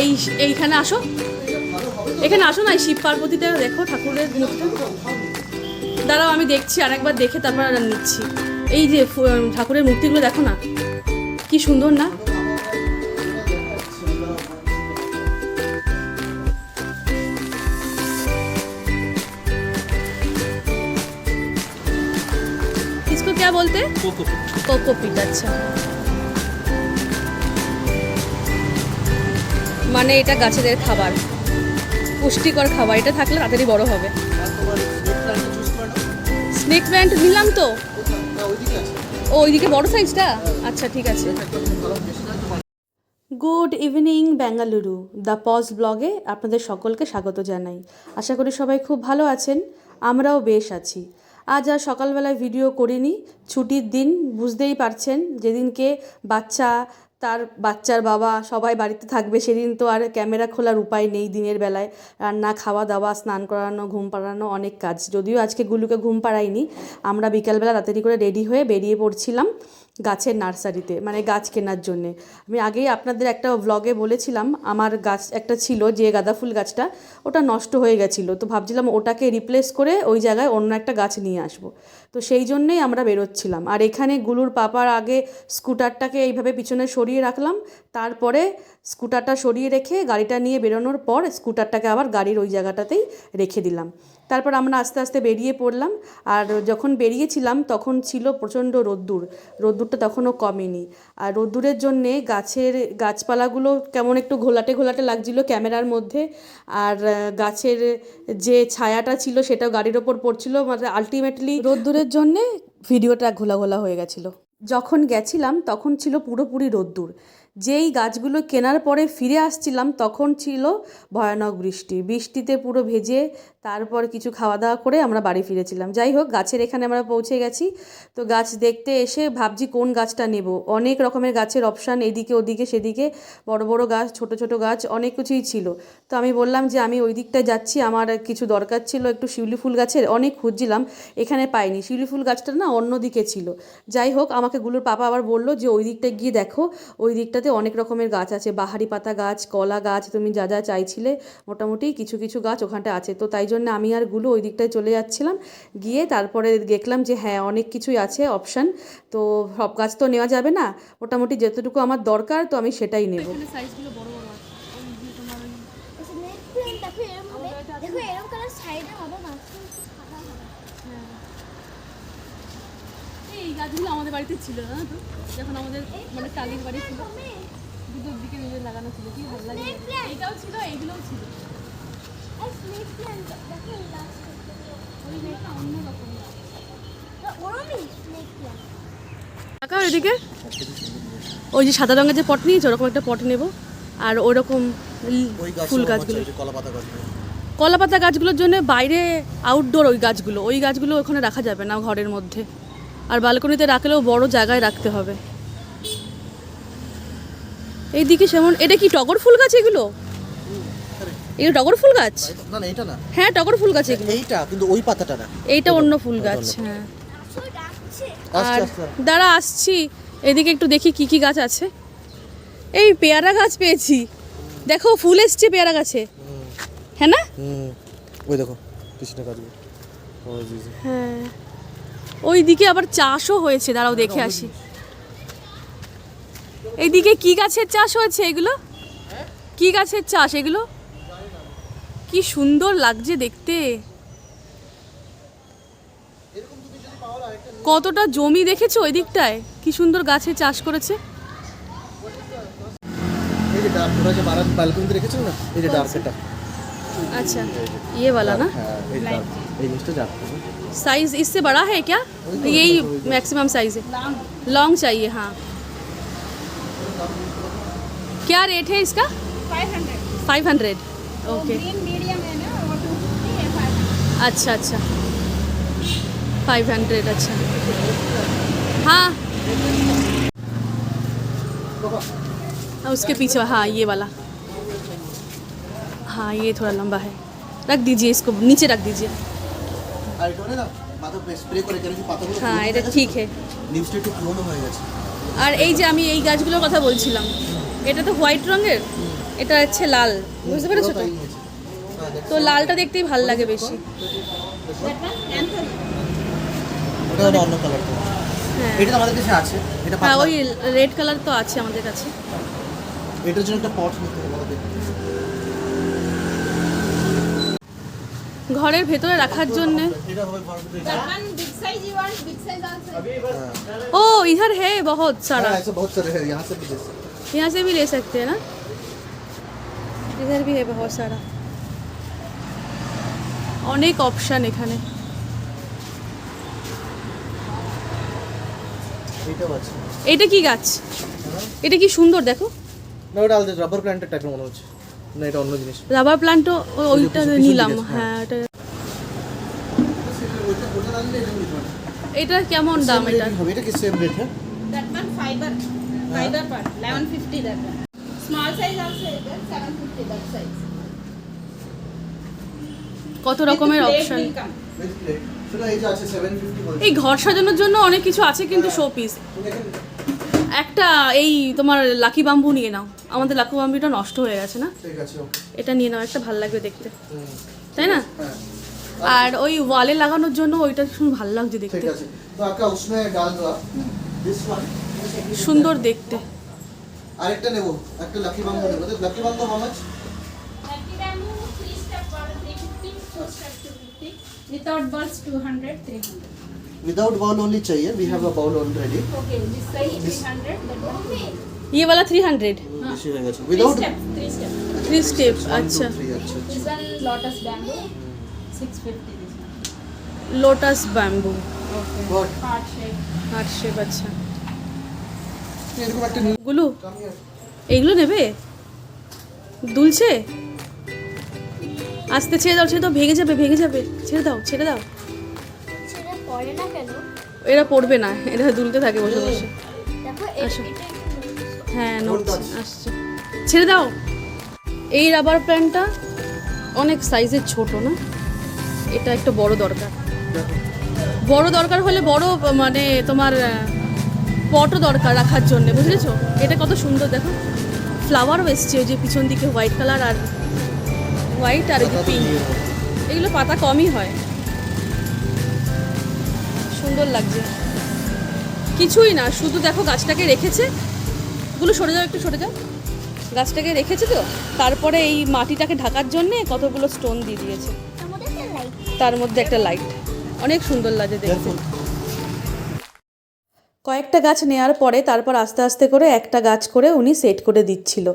এই এইখানে আসো এখানে আসো না এই শিব পার্বতীটা দেখো ঠাকুরের মুখটা দাঁড়াও আমি দেখছি আরেকবার দেখে তারপর আর নিচ্ছি এই যে ফু- ঠাকুরের মূর্তিগুলো দেখো না কি সুন্দর না इसको क्या बोलते हैं কোকোপিট আচ্ছা মানে এটা গাছেদের খাবার। পুষ্টিকর খাবার, এটা থাকলে তাড়াতাড়ি বড় হবে। স্নেক প্ল্যান্ট নিলাম তো? ও, ওইদিকে বড় সাইজটা আচ্ছা ঠিক আছে। Good evening Bengaluru the pause ব্লগে আপনাদের সকলকে স্বাগত জানাই। আশা করি সবাই খুব ভালো আছেন, আমরাও বেশ আছি। আজ আর সকালবেলায় ভিডিও করিনি, ছুটির দিন, বুঝতেই পারছেন, যেদিনকে বাচ্চা তার বাচ্চার বাবা সবাই বাড়িতে থাকবে, সেদিন তো আর ক্যামেরা খোলার উপায় নেই দিনের বেলায়। রান্না খাওয়া দাওয়া স্নান করানো, ঘুম পাড়ানো অনেক কাজ। যদিও আজকে গুলুকে ঘুম পাড়াইনি, আমরা বিকালবেলা তাড়াতাড়ি করে রেডি হয়ে বেরিয়ে পড়ছিলাম গাছের নার্সারিতে মানে গাছ কেনার জন্যে। আমি আগেই আপনাদের একটা ব্লগে বলেছিলাম, আমার গাছ একটা ছিল যে গাঁদা ফুল গাছটা, ওটা নষ্ট হয়ে গেছিল। তো ভাবছিলাম ওটাকে রিপ্লেস করে ওই জায়গায় অন্য একটা গাছ নিয়ে আসব। তো সেই জন্যেই আমরা বেরোচ্ছিলাম। আর এখানে গুলুর পাপার আগে স্কুটারটাকে এইভাবে পিছনে সরিয়ে রাখলাম। তারপরে স্কুটারটা সরিয়ে রেখে গাড়িটা নিয়ে বেরোনোর পর স্কুটারটাকে আবার গাড়ির ওই জায়গাটাতেই রেখে দিলাম। তারপর আমরা আস্তে আস্তে বেরিয়ে পড়লাম। আর যখন বেরিয়েছিলাম তখন ছিল প্রচণ্ড রোদ্দুর। রোদ্দুরটা তখনও কমেনি। আর রোদ্দুরের জন্যে গাছের গাছপালাগুলো কেমন একটু ঘোলাটে ঘোলাটে লাগছিল ক্যামেরার মধ্যে। আর গাছের যে ছায়াটা ছিল সেটাও গাড়ির ওপর পড়ছিল। মানে আলটিমেটলি রোদ্দুরের জন্যে ভিডিওটা ঘোলা ঘোলা হয়ে গেছিল। যখন গেছিলাম তখন ছিল পুরোপুরি রোদ্দুর। যেই গাছগুলো কেনার পরে ফিরে আসছিলাম তখন ছিল ভয়ানক বৃষ্টি। বৃষ্টিতে পুরো ভেজে তারপর কিছু খাওয়া দাওয়া করে আমরা বাড়ি ফিরেছিলাম। যাই হোক, গাছের এখানে আমরা পৌঁছে গেছি। তো গাছ দেখতে এসে ভাবছি কোন গাছটা নেব? অনেক রকমের গাছের অপশান এদিকে, ওদিকে, সেদিকে। বড় বড় গাছ, ছোট ছোট গাছ, অনেক কিছুই ছিল। তো আমি বললাম যে আমি ওই দিকটায় যাচ্ছি। আমার কিছু দরকার ছিল একটু শিউলি ফুল গাছের। অনেক খুঁজছিলাম, এখানে পাইনি। শিউলি ফুল গাছটা না অন্য দিকে ছিল। যাই হোক, আমাকে গুলোর পাপা আবার বলল যে ওই দিকটায় গিয়ে দেখো। ওই দিকটাতে অনেক রকমের গাছ আছে। বাহারি পাতা গাছ, কলা গাছ, তুমি যা যা চাইছিলে, মোটামুটি কিছু কিছু গাছ ওখানটা আছে। তো তাই জন্য আমি আরগুলো ওই দিকটায় চলে যাচ্ছিলাম। গিয়ে তারপরে দেখলাম যে হ্যাঁ অনেক কিছুই আছে অপশান তো সব গাছ তো নেওয়া যাবে না। মোটামুটি যতটুকু আমার দরকার তো আমি সেটাই নেব। সাইজগুলো বড় বড় আছে। স্নেক প্ল্যান্ট দেখো এরকম হবে। দেখো এরকম কালার সাইডে হবে মাঝখানে একটু সাদা হবে। এই গাছগুলো আমাদের বাড়িতে ছিল না তো? যখন আমাদের মানে টালির বাড়ি ছিল। দুটোর দিকে নিজের লাগানো ছিল কি ভালো লাগে। ছিল এইগুলোও ছিল। লাস্ট ওই যে সাদা রঙের যে পট নিয়েছে ওরকম একটা পট নেব। আর ওরকম ফুল গাছগুলো। কলা পাতা গাছগুলোর জন্য বাইরে আউটডোর ওই গাছগুলো। ওই গাছগুলো ওখানে রাখা যাবে না ঘরের মধ্যে। আর বালকনিতে রাখলেও বড় জায়গায় রাখতে হবে। এইদিকে সেমন এটা কি টগর ফুল গাছ এগুলো? এগুলো টগর ফুল গাছ? না না এটা না। হ্যাঁ টগর ফুল গাছ এগুলো। এইটা কিন্তু ওই পাতাটা না। এইটা অন্য ফুল গাছ হ্যাঁ। আর দাঁড়া আসছি। এদিকে একটু দেখি কি কি গাছ আছে। এই পেয়ারা গাছ পেয়েছি। দেখো ফুল এসছে পেয়ারা গাছে। হ্যাঁ না? ওই দেখো যে, যে। হ্যাঁ। ওই দিকে আবার চাষও হয়েছে দাঁড়াও দেখে আসি। এইদিকে কি গাছের চাষ হয়েছে এগুলো? কি গাছের চাষ এগুলো? কি সুন্দর লাগছে দেখতে কতটা জমি দেখেছো ওই দিকটায় কি সুন্দর গাছের চাষ করেছে এই যে ডার্ক ওরা যে বারাত ব্যালকনিতে রেখেছিল না এই যে ডার্ক এটা अच्छा ये वाला ना হ্যাঁ এই ডার্ক এই জিনিসটা ডার্ক साइज इससे बड़ा है क्या यही मैक्सिमम साइज है लॉन्ग चाहिए हाँ क्या रेट है इसका five hundred five hundred okay green medium है ना और टू फिफ्टी है फाइव अच्छा अच्छा फाइव हंड्रेड अच्छा हाँ हाँ, उसके पीछे हाँ ये वाला हाँ ये थोड़ा लंबा है रख दीजिए इसको नीचे रख दीजिए আর এটা না পাতা স্প্রে করে কেন কি পাতাগুলো हाँ এটা ঠিক है নিউজটা একটু পুরনো হয়ে গেছে আর এই যে আমি এই গাছগুলোর কথা বলছিলাম এটা তো হোয়াইট রঙের এটা হচ্ছে লাল বুঝতে পেরেছো তো তো লালটা দেখতেই ভাল লাগে বেশি ওটা হলো অন্য কালার হ্যাঁ এটা তো আমাদের কাছে আছে এটা হ্যাঁ পাতলা ওই রেড কালার তো আছে আমাদের কাছে এটার জন্য একটা পট নিতে হবে আমাদের ঘরের ভেতরে রাখার জন্য এটা হবে ঘর ভিতরে That one big size you want, big size also. ओ इधर है बहुत सारा हाँ, ऐसे बहुत सारे हैं यहाँ से भी जैसे यहाँ से भी ले सकते हैं ना इधर भी है बहुत सारा অনেক অপশান এখানে এইটাও আছে এটা কি গাছ এটা কি সুন্দর দেখো না ওটা আলাদা রাবার প্ল্যান্টের টাইপের মনে হচ্ছে না এটা অন্য জিনিস রাবার প্লান্টও ওইটা পিছন দিকে নিলাম আছে, হ্যাঁ এটা ওইটা ওটা আনলে এটা নিতে পারো। এটা কেমন দাম Same এটা rate হবে এটা কি সেম রেট হ্যাঁ That one fiber, fiber part, 1150 that one. small size আছে এটা 750 কত রকমের অপশন এই ঘর সাজানোর জন্য অনেক কিছু আছে কিন্তু শো পিস একটা এই তোমার লাকি বাম্বু নিয়ে নাও। আমাদের লাকি বাম্বুটা নষ্ট হয়ে গেছে না? এটা নিয়ে নাও একটা ভালো লাগবে দেখতে। তাই না? আর ওই ওয়ালে লাগানোর জন্য ওইটা শুনে ভালো লাগছে দেখতে। সুন্দর দেখতে। আরেকটা নেব একটা লাকি বাম্বু নেব তো lucky bamboo how much Lucky bamboo, three step border 350, four step 250. Without balls 200, 300. Without bowl only चाहिए we have a bowl already Okay, this size 300, that one 300. ये वाला थ्री हंड्रेड বেশি হয়ে গেছে Three without step, three step. Three step अच्छा আচ্ছা This one lotus bamboo, 650 this one. Lotus bamboo Okay. What? Heart shape. Heart shape আচ্ছা এরকম একটা গুলু এইগুলো নেবে? দুলছে? আস্তে ছেড়ে দাও ছেড়ে দাও ভেঙে যাবে ভেঙে যাবে। ছেড়ে দাও ছেড়ে দাও। সেটা পড়ে না কেন? এরা পড়বে না এরা দুলতে থাকে বসে বসে। আসো। হ্যাঁ আসছে। ছেড়ে দাও। এই রাবার প্ল্যান্টটা অনেক সাইজের ছোট না? এটা একটা বড় দরকার। বড় দরকার হলে বড় মানে তোমার পটও দরকার রাখার জন্য বুঝেছ? এটা কত সুন্দর দেখো। ফ্লাওয়ারও এসছে ওই যে পিছন দিকে হোয়াইট কালার আর হোয়াইট আর এই যে পিঙ্ক এগুলো পাতা কমই হয়। সুন্দর লাগছে। কিছুই না শুধু দেখো গাছটাকে রেখেছে। গুলো সরে যাও একটু সরে যাও। গাছটাকে রেখেছে তো? তারপরে এই মাটিটাকে ঢাকার জন্যে কতগুলো স্টোন দিয়ে দিয়েছে। তার মধ্যে একটা লাইট তার মধ্যে একটা লাইট অনেক সুন্দর লাগে দেখতে। কয়েকটা গাছ নেওয়ার পরে তারপর আস্তে আস্তে করে একটা গাছ করে উনি সেট করে দিচ্ছিল।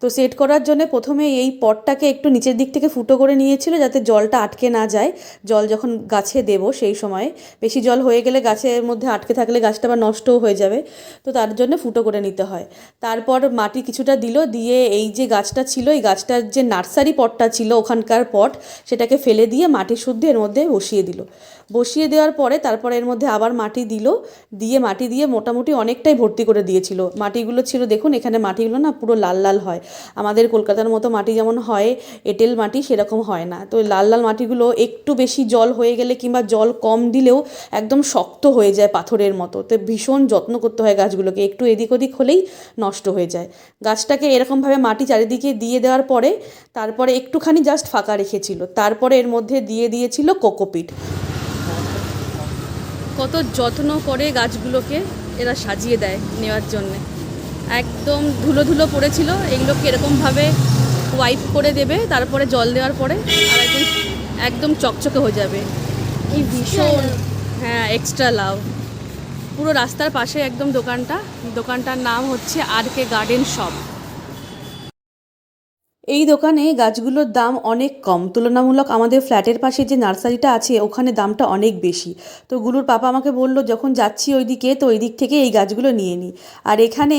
তো সেট করার জন্য প্রথমে এই পটটাকে একটু নিচের দিক থেকে ফুটো করে নিয়েছিল যাতে জলটা আটকে না যায়। জল যখন গাছে দেব সেই সময়, বেশি জল হয়ে গেলে গাছের মধ্যে আটকে থাকলে গাছটা আবার নষ্টও হয়ে যাবে। তো তার জন্য ফুটো করে নিতে হয়। তারপর মাটি কিছুটা দিল, দিয়ে এই যে গাছটা ছিল, এই গাছটার যে নার্সারি পটটা ছিল ওখানকার পট, সেটাকে ফেলে দিয়ে মাটি শুদ্ধ এর মধ্যে বসিয়ে দিল। বসিয়ে দেওয়ার পরে তারপরে এর মধ্যে আবার মাটি দিল, দিয়ে মাটি দিয়ে মোটামুটি অনেকটাই ভর্তি করে দিয়েছিল। মাটিগুলো ছিল, দেখুন এখানে মাটিগুলো না পুরো লাল লাল হয়। আমাদের কলকাতার মতো মাটি যেমন হয়, এঁটেল মাটি সেরকম হয় না। তো লাল লাল মাটিগুলো একটু বেশি জল হয়ে গেলে কিংবা জল কম দিলেও একদম শক্ত হয়ে যায় পাথরের মতো। তো ভীষণ যত্ন করতে হয় গাছগুলোকে, একটু এদিক ওদিক হলেই নষ্ট হয়ে যায়। গাছটাকে এরকমভাবে মাটি চারিদিকে দিয়ে দেওয়ার পরে, তারপরে একটুখানি জাস্ট ফাঁকা রেখেছিল। তারপরে এর মধ্যে দিয়ে দিয়েছিল কোকোপিট। কত যত্ন করে গাছগুলোকে এরা সাজিয়ে দেয় নেওয়ার জন্যে। একদম ধুলো ধুলো পড়েছিল এগুলোকে এরকমভাবে ওয়াইপ করে দেবে তারপরে জল দেওয়ার পরে আর একদম একদম চকচকে হয়ে যাবে। কি ভীষণ হ্যাঁ এক্সট্রা লাভ পুরো রাস্তার পাশে একদম দোকানটা দোকানটার নাম হচ্ছে আর কে গার্ডেন শপ এই দোকানে গাছগুলোর দাম অনেক কম। তুলনামূলক আমাদের ফ্ল্যাটের পাশে যে নার্সারিটা আছে, ওখানে দামটা অনেক বেশি। তো গুলুর পাপা আমাকে বলল, যখন যাচ্ছি ওইদিকে, তো ওই দিক থেকে এই গাছগুলো নিয়ে নিই আর এখানে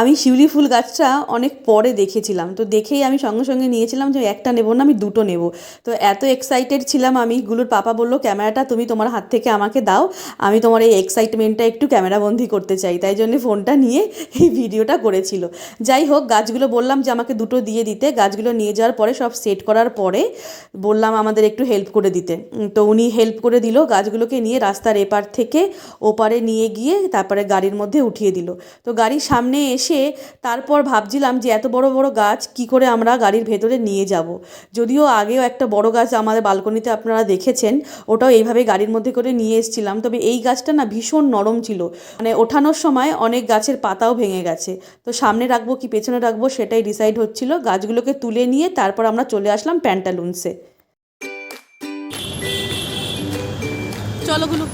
আমি শিউলি ফুল গাছটা অনেক পরে দেখেছিলাম। তো দেখেই আমি সঙ্গে সঙ্গে নিয়েছিলাম যে, একটা নেব না, আমি দুটো নেব। তো এত এক্সাইটেড ছিলাম আমি, গুলুর পাপা বলল, ক্যামেরাটা তুমি তোমার হাত থেকে আমাকে দাও, আমি তোমার এই এক্সাইটমেন্টটা একটু ক্যামেরাবন্দি করতে চাই। তাই জন্য ফোনটা নিয়ে এই ভিডিওটা করেছিল। যাই হোক, গাছগুলো বললাম যে, আমাকে দুটো দিয়ে দিতে। গাছ গাছগুলো নিয়ে যাওয়ার পরে, সব সেট করার পরে বললাম আমাদের একটু হেল্প করে দিতে। তো উনি হেল্প করে দিল, গাছগুলোকে নিয়ে রাস্তার এপার থেকে ওপারে নিয়ে গিয়ে তারপরে গাড়ির মধ্যে উঠিয়ে দিল। তো গাড়ির সামনে এসে তারপর ভাবছিলাম যে এত বড় বড় গাছ, কি করে আমরা গাড়ির ভেতরে নিয়ে যাব? যদিও আগেও একটা বড় গাছ আমাদের বালকনিতে আপনারা দেখেছেন, ওটাও এইভাবে গাড়ির মধ্যে করে নিয়ে এসেছিলাম। তবে এই গাছটা না ভীষণ নরম ছিল। মানে ওঠানোর সময় অনেক গাছের পাতাও ভেঙে গেছে। তো সামনে রাখব কি পেছনে রাখব সেটাই ডিসাইড হচ্ছিল। গাছগুলোকে তুলে নিয়ে তারপর আমরা চলে আসলাম প্যান্টালুন্সে চলো গুলো।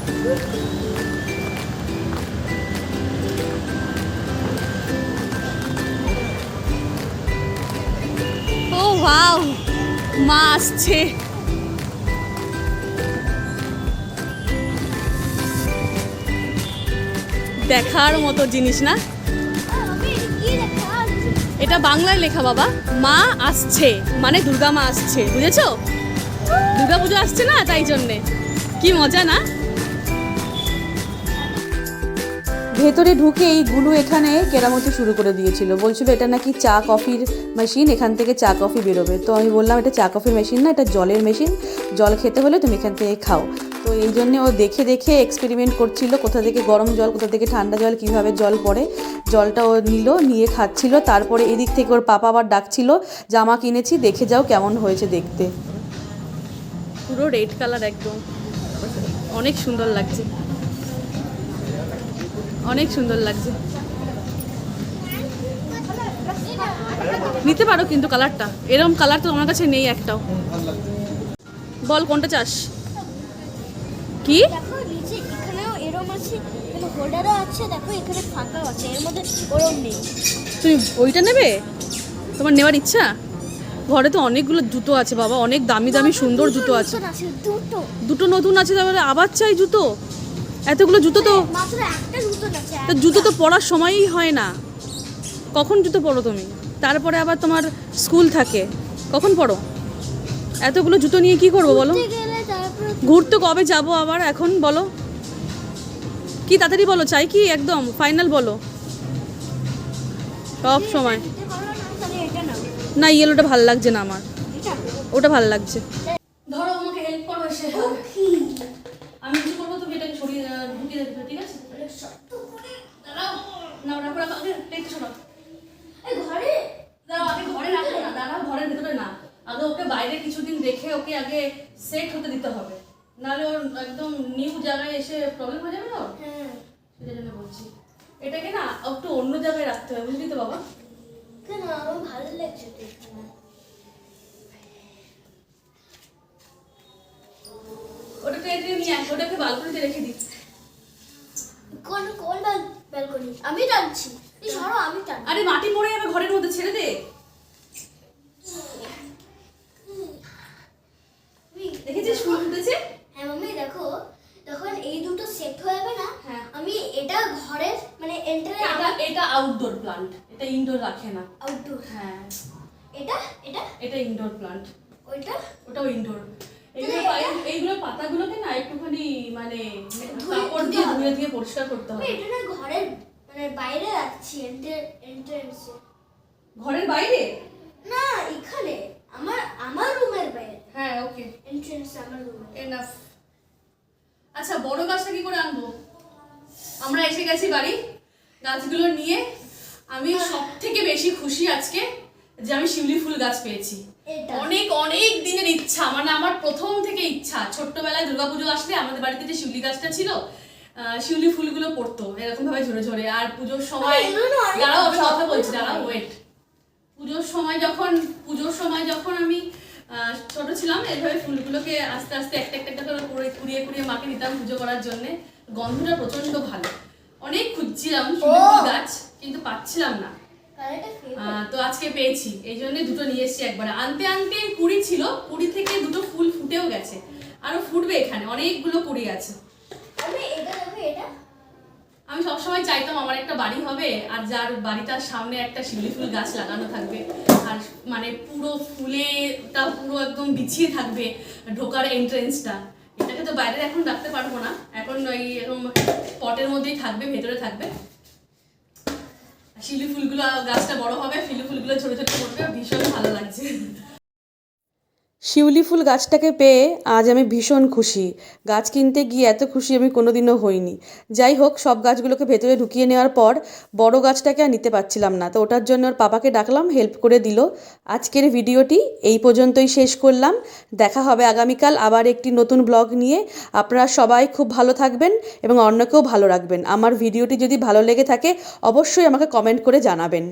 ও, ওয়াও, মা আসছে। দেখার মতো জিনিস না? এটা বাংলায় লেখা বাবা, মা আসছে মানে দুর্গা মা আসছে, বুঝেছ? দুর্গা পুজো আসছে না তাই জন্যে। কি মজা না? ভেতরে ঢুকে এই গুলু এখানে কেরামতি শুরু করে দিয়েছিল। বলছিল, এটা নাকি চা কফির মেশিন এখান থেকে চা কফি বেরোবে। তো আমি বললাম, এটা চা কফির মেশিন না, এটা জলের মেশিন জল খেতে হলে তুমি এখান থেকে খাও। তো এই জন্যে ও দেখে দেখে এক্সপেরিমেন্ট করছিল কোথা থেকে গরম জল, কোথা থেকে ঠান্ডা জল, কীভাবে জল পড়ে। জলটা ও নিল, নিয়ে খাচ্ছিল। তারপরে এদিক থেকে ওর পাপা আবার ডাকছিল, জামা কিনেছি, দেখে যাও কেমন হয়েছে দেখতে। পুরো রেড কালার একদম। অনেক সুন্দর লাগছে। অনেক সুন্দর লাগছে। নিতে পারো কিন্তু কালারটা এরকম কালার তো আমার কাছে নেই একটাও। বল কোনটা চাস? কি? দেখো নিচে এখানেও এরম আছে এখানে হোল্ডারও আছে দেখো এখানে ফাঁকাও আছে এর মধ্যে ওরম নেই। তুমি ওইটা নেবে? তোমার নেওয়ার ইচ্ছা? ঘরে তো অনেকগুলো জুতো আছে বাবা অনেক দামি দামি সুন্দর জুতো আছে। দুটো। দুটো নতুন আছে তারপরে আবার চাই জুতো? এতগুলো জুতো তো মাত্র একটা আছে তা জুতো তো পরার সময়ই হয় না। কখন জুতো পরো তুমি? তারপরে আবার তোমার স্কুল থাকে কখন পড়ো এতগুলো জুতো নিয়ে কি করব বলো? ঘুরতে কবে যাব আবার এখন বলো? কি তাড়াতাড়ি বলো চাই কি? একদম ফাইনাল বলো। সব সময়। না ইয়েলোটা ভালো লাগছে না আমার। ওটা ভালো লাগছে। ধরো আমাকে হেল্প করো এসে। আমি কিছু করব? তুমি এটাকে সরিয়ে ঢুকিয়ে দেবে ঠিক আছে দাঁড়াও না রাখো রাখো আগে প্লেটটা সরাও এই ঘরে দাঁড়াও আগে ঘরে রাখো না দাঁড়াও ঘরের ভেতরে না আগে ওকে বাইরে কিছুদিন রেখে ওকে আগে সেট হতে দিতে হবে নাহলে ওর একদম নিউ জায়গায় এসে প্রবলেম হয়ে যাবে ওর? হ্যাঁ। সেটার জন্য বলছি। এটাকে না একটু অন্য জায়গায় রাখতে হবে বুঝলি তো বাবা? কেন? আমার ভালো লাগছে তো ওটাকে এদিকে নিয়ে আস ওটাকে বালকনিতে রেখে দিই কোন কোন ব্যালকনি আমি টানছি। এই সরো আমি টান আরে মাটি পড়ে যাবে ঘরের মধ্যে ছেড়ে দে। দেখেছিস ফুল ফুটেছে হ্যাঁ মাম্মি দেখো যখন এই দুটো সেট হয়ে যাবে না হ্যাঁ। আমি এটা ঘরের মানে এন্টারে এটা এটা আউটডোর প্লান্ট এটা ইনডোর রাখে না। আউটডোর হ্যাঁ। এটা? এটা? এটা ইনডোর প্লান্ট ওইটা? ওটাও ইনডোর এইগুলো এইগুলো পাতাগুলোকে না একটুখানি মানে কাপড় দিয়ে ধুয়ে দিয়ে পরিষ্কার করতে হবে। এটা না ঘরের মানে বাইরে রাখছি এন্টার এন্ট্রান্সে ঘরের বাইরে? না এখানে। আমার আমার রুমের বাইরে। হ্যাঁ ওকে এন্ট্রান্স আমার রুমে এনাফ আচ্ছা বড় গাছটা কি করে আনব? আমরা এসে গেছি বাড়ি। গাছগুলো নিয়ে আমি সব থেকে বেশি খুশি আজকে যে আমি শিউলি ফুল গাছ পেয়েছি। অনেক অনেক দিনের ইচ্ছা মানে আমার প্রথম থেকে ইচ্ছা। ছোট্টবেলায় দুর্গাপুজো আসলে আমাদের বাড়িতে যে শিউলি গাছটা ছিল শিউলি ফুলগুলো পড়তো এরকম ভাবে ঝরে ঝরে। আর পুজোর সময় দাঁড়াও আমি কথা বলছি। দাঁড়াও ওয়েট পুজোর সময় যখন পুজোর সময় যখন আমি আহ, ছোট ছিলাম এইভাবে ফুলগুলোকে আস্তে আস্তে একটা একটা একটা করে কুড়িয়ে কুড়িয়ে কুড়িয়ে মাকে দিতাম পুজো করার জন্য। গন্ধটা প্রচণ্ড ভালো। অনেক খুঁজছিলাম গাছ কিন্তু পাচ্ছিলাম না। তো আজকে পেয়েছি। এই জন্য দুটো নিয়ে এসেছি একবার। আনতে আনতে কুড়ি ছিল কুড়ি থেকে দুটো ফুল ফুটেও গেছে। আরও ফুটবে এখানে অনেকগুলো কুড়ি আছে। আমি সবসময় চাইতাম আমার একটা বাড়ি হবে আর যার বাড়িটার সামনে একটা শিউলি ফুল গাছ লাগানো থাকবে। আর মানে পুরো ফুলেটা পুরো একদম বিছিয়ে থাকবে ঢোকার এন্ট্রেন্সটা এটাকে তো বাইরে এখন রাখতে পারব না। এখন ওই এরকম পটের মধ্যেই থাকবে, ভেতরে থাকবে। শিউলি ফুলগুলো, গাছটা বড় হবে, শিলি ফুলগুলো ছোট ছোট পড়বে ভীষণ ভালো লাগছে। শিউলি ফুল গাছটাকে পেয়ে আজ আমি ভীষণ খুশি। গাছ কিনতে গিয়ে এত খুশি আমি কোনোদিনও হইনি। যাই হোক, সব গাছগুলোকে ভেতরে ঢুকিয়ে নেওয়ার পর বড় গাছটাকে আর নিতে পারছিলাম না। তো ওটার জন্য ওর পাপাকে ডাকলাম হেল্প করে দিল। আজকের ভিডিওটি এই পর্যন্তই শেষ করলাম। দেখা হবে আগামীকাল আবার একটি নতুন ব্লগ নিয়ে। আপনারা সবাই খুব ভালো থাকবেন এবং অন্যকেও ভালো রাখবেন। আমার ভিডিওটি যদি ভালো লেগে থাকে, অবশ্যই আমাকে কমেন্ট করে জানাবেন।